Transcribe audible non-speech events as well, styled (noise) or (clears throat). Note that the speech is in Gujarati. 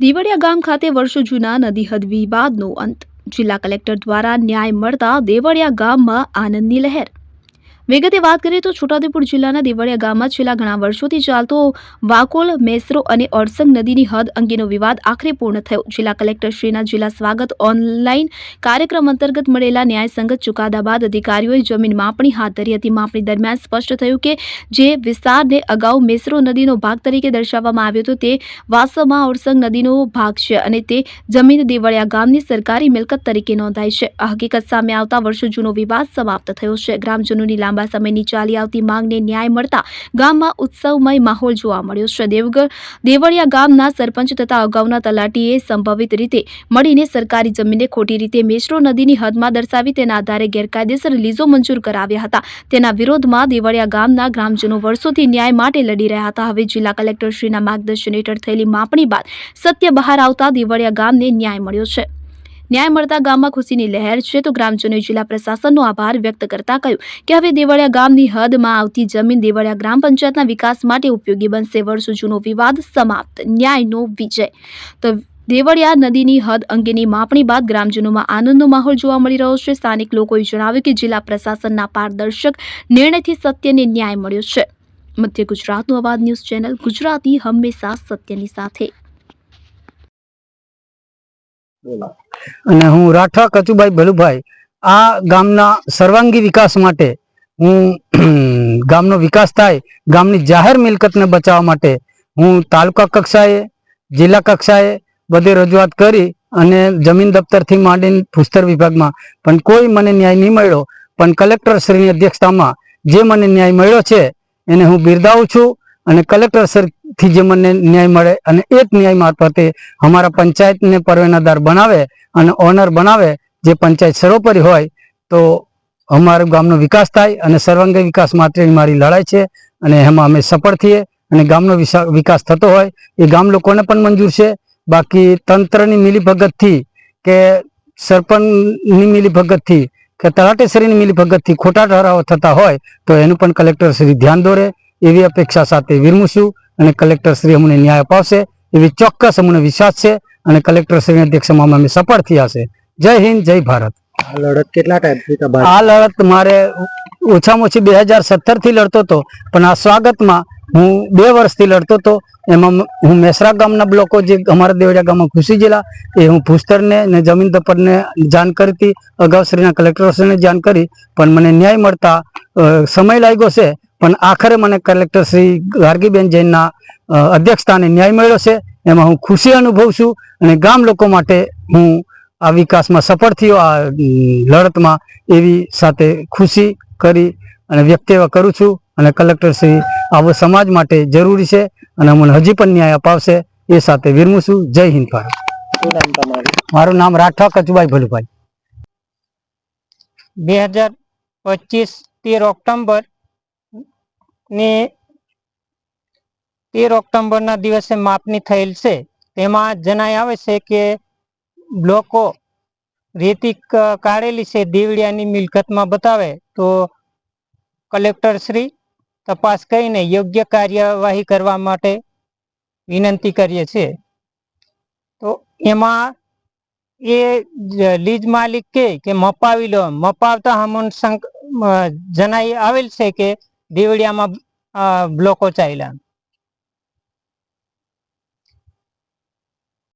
દેવળિયા ગામ ખાતે વર્ષો જૂના નદી હદ વિવાદનો અંત. જિલ્લા કલેક્ટર દ્વારા ન્યાય મળતા દેવળિયા ગામમાં આનંદની લહેર. વિગતે વાત કરીએ તો છોટાઉદેપુર જિલ્લાના દેવળિયા ગામમાં છેલ્લા ઘણા વર્ષોથી ચાલતો વાકોલ, મેસરો અને ઓરસંગ નદીની હદ અંગેનો વિવાદ આખરે પૂર્ણ થયો. જિલ્લા કલેક્ટર શ્રીના જિલ્લા સ્વાગત ઓનલાઈન કાર્યક્રમ અંતર્ગત મળેલા ન્યાયસંગત ચુકાદા બાદ અધિકારીઓએ જમીન માપણી હાથ ધરી હતી. માપણી દરમિયાન સ્પષ્ટ થયું કે જે વિસ્તારને અગાઉ મેસરો નદીનો ભાગ તરીકે દર્શાવવામાં આવ્યો હતો તે વાસ્તવમાં ઓરસંગ નદીનો ભાગ છે અને તે જમીન દેવળિયા ગામની સરકારી મિલકત તરીકે નોંધાઈ છે. આ હકીકત સામે આવતા વર્ષો જૂનો વિવાદ સમાપ્ત થયો છે. ગ્રામજનોની લાંબા સમયની ચાલી આવતી માંગને ન્યાય મળતા ગામમાં ઉત્સવમય માહોલ જોવા મળ્યો. છે દેવગઢ, દેવળિયા ગામના સરપંચ તથા અગાઉના તલાટીએ સંભવિત રીતે મળીને સરકારી જમીનને ખોટી રીતે મેશ્રો નદીની હદમાં દર્શાવી તેના આધારે ગેરકાયદેસર લીઝો મંજૂર કરાવ્યા હતા. તેના વિરોધમાં દેવળિયા ગામના ગ્રામજનો વર્ષોથી ન્યાય માટે લડી રહ્યા હતા. હવે જિલ્લા કલેક્ટરશ્રીના માર્ગદર્શન હેઠળ થયેલી માપણી બાદ સત્ય બહાર આવતા દેવળિયા ગામને ન્યાય મળ્યો છે. ન્યાય મળતા ગામમાં ખુશીની લહેર છે તો ગ્રામજનોએ જિલ્લા પ્રશાસનનો આભાર વ્યક્ત કરતા કહ્યું કે હવે દેવળિયા ગામની હદમાં આવતી જમીન દેવળિયા ગ્રામ પંચાયતના વિકાસ માટે ઉપયોગી બનશે. વર્ષો જૂનો વિવાદ સમાપ્ત. ન્યાયનો વિજય. તો દેવળિયા નદીની હદ અંગેની માપણી બાદ ગ્રામજનોમાં આનંદનો માહોલ જોવા મળી રહ્યો છે. સ્થાનિક લોકોએ જણાવ્યું કે જિલ્લા પ્રશાસનના પારદર્શક નિર્ણયથી સત્યને ન્યાય મળ્યો છે. મધ્ય ગુજરાતનું અવાજ ન્યૂઝ ચેનલ ગુજરાતી હંમેશા સત્યની સાથે. અને હું રાઠવા કચુભાઈ ભલુભાઈ, આ ગામના સર્વાંગી વિકાસ માટે હું (clears throat) ગામનો વિકાસ થાય, ગામની જાહેર મિલકતને બચાવવા માટે હું તાલુકા કક્ષાએ, જિલ્લા કક્ષાએ બધી રજૂઆત કરી અને જમીન દફતરથી માંડીને ભૂસ્તર વિભાગમાં. પણ કોઈ મને ન્યાય નહીં મળ્યો. પણ કલેક્ટર શ્રીની અધ્યક્ષતામાં જે મને ન્યાય મળ્યો છે, એને હું બિરદાવું છું અને કલેક્ટર શ્રીથી જે મને ન્યાય મળે અને એ જ ન્યાય મારફતે અમારા પંચાયતને પરવેનાદાર બનાવે અને ઓનર બનાવે, જે પંચાયત સર્વોપરી હોય, તો અમારા ગામનો વિકાસ થાય અને સર્વાંગી વિકાસ માટેની મારી લડાઈ છે અને એમાં અમે સફળ થઈએ અને ગામનો વિકાસ થતો હોય, એ ગામ લોકોને પણ મંજૂર છે. બાકી તંત્રની મિલીભગતથી કે સરપંચની મિલીભગતથી કે તલાટેશ્વરીની મિલીભગતથી ખોટા ઠરાવો થતા હોય, તો એનું પણ કલેક્ટર શ્રી ધ્યાન દોરે. એવી અપેક્ષા સાથે વિરમું અને કલેક્ટરશ્રી અમને ન્યાય અપાવશે. એવી ચોક્કસ અમને વિશ્વાસ છે અને કલેક્ટરશ્રીની અધ્યક્ષમાં અમે સફળ થયા છે. જય હિન્દ જય ભારત. આ લડત કેટલા ટાઈમથી આ લડત મારે ઓછામાં ઓછી બે હજાર સત્તરથી લડતો હતો પણ આ સ્વાગતમાં હું બે વર્ષથી લડતો હતો. એમાં હું મેસરા ગામના બ્લોકો જે અમારા દેવડિયા ગામમાં ઘૂસી ગયેલા એ હું ભૂસ્તરને ને જમીન દપરને જાણ કરી હતી. અગાઉ શ્રીના કલેક્ટરશ્રીને જાણ કરી પણ મને ન્યાય મળતા સમય લાગ્યો છે. પણ આખરે મને કલેક્ટર શ્રી ગાર્ગીબેન જૈનના અધ્યક્ષતાને ન્યાય મળ્યો છે. એમાં હું ખુશી અનુભવું છું અને ગામ લોકો માટે હું આ વિકાસમાં સફળ થયો, આ લડતમાં એવી સાથે ખુશી કરી અને વ્યક્ત કરું છું અને કલેક્ટર શ્રી આવો સમાજ માટે જરૂરી છે અને મને હજી પણ ન્યાય અપાવશે એ સાથે વિરમું છું. જય હિન્દ ભારત. મારું નામ રાઠવા કચુભાઈ ભલુભાઈ. બે હજાર પચીસ તેર ઓક્ટોબર ને તેર ઓક્ટોબરના દિવસે માપણી થયેલ છે. તેમાં જણાય આવે છે કે બ્લોકો રેતી કાઢેલી છે દેવડિયાની મિલકતમાં બતાવે તો કલેક્ટર શ્રી તપાસ કરીને યોગ્ય કાર્યવાહી કરવા માટે વિનંતી કરીએ છીએ તો એમાં એ લીજ માલિક કે મપાવી લો. મપાવતા હમણ જણાઈ આવેલ છે કે દેવડિયામાં બ્લોકો ચાલ્યા